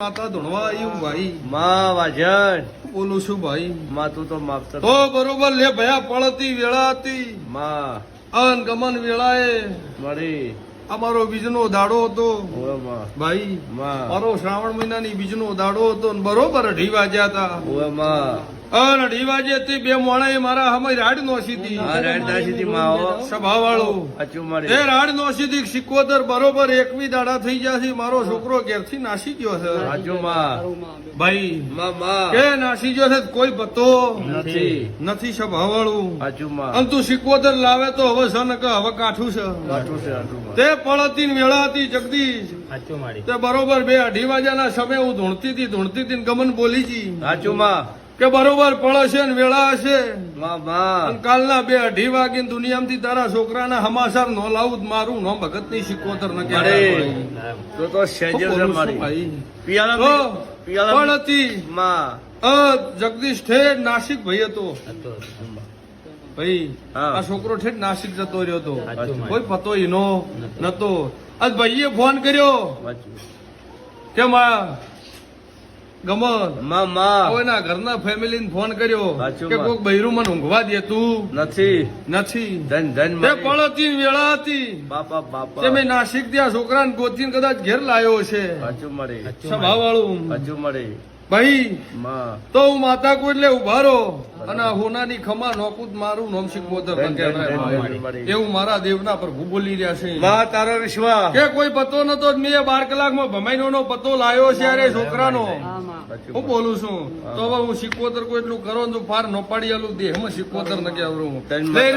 માતા ધૂણવા આવ્યું ભાઈ. માં વાજન. બોલું છું ભાઈ. માં તું તો માફતર તો બરોબર લે ભયા પડતી વેળા હતી માં. અન ગમન વેળાએ. મળી. અમારો બીજનો દાડો હતો. ભાઈ મારો શ્રાવણ મહિનાની બીજનો દાડો હતો બરોબર અઢી વાગ્યા હતા. અઢી વાગે થી બે મોણા મારા હમે રાડ નોસી હતી સભા વાળો એ રાડ નોસી હતી સિકોતર બરોબર એકવી દાડા થઈ ગયા મારો છોકરો ઘેરથી નાસી ગયો છે. ભાઈ કે નાસી ગયો છે કોઈ પતો? નથી. નથી સભા વાળું તું સિકોતર લાવે તો હવે સન હવે કાઠું છે. તે પડતી ને વેળા હતી જગદીશ. સાચું મારી. તે બરોબર બે અઢી વાગ્યાના સમય હું ધૂણતી હતી ધૂણતી હતી ગમન બોલી છી સાચું માં. કે બરોબર પળ ને વેળા હશે. કાલના બે અઢી વાગીને દુનિયામાંથી તારા છોકરાના હમાસર નો લાવું મારું નો ભગતની સિકોતર ન મળી તો તો સેજલ છે ભાઈ મારી. તો પિયાલા પિયાલા પણ હતી માં. જગદીશ ઠેર નાસિક ભાઈ હતો. ભાઈ આ છોકરો ઠેઠ નાસિક જતો રહ્યો હતો. કોઈ પતો એનો નતો. આજ ભાઈએ ફોન કર્યો. કે માં ગમન કોઈના ઘરના ફેમિલી ફોન કર્યો કે. કોઈક બૈરું મને ઊંઘવા દે તું. નથી. નથી. પડતી વેળા હતી. બાપા બાપા. મેં નાસિક ત્યાં છોકરાને ગોતીને કદાચ ઘેર લાવ્યો છે સભા વાળું સાચું મળી ભાઈ તો હું માતા કોઈ એટલે ઊભા રહો અને આ હોનાની ખમા નોકુદ મારું નોમ શીખવોતર ધન, ધન, કહેવાય ધન, ભાઈ. મળી. એવું મારા દેવના પ્રભુ બોલી રહ્યા છે. વાહ તારો વિશ્વાસ. કે કોઈ પતો નતો જ મેં બાર કલાકમાં ભમાઈનો નો પતો લાવ્યો છે અરે છોકરાનો. હું બોલું છું. તો હવે હું સિકોતર કોઈ એટલું કરો ને તો ફાર નોપાડી પાડી આલું દેહમાં શીખવોતર ન કહેવરું ધન, લઈ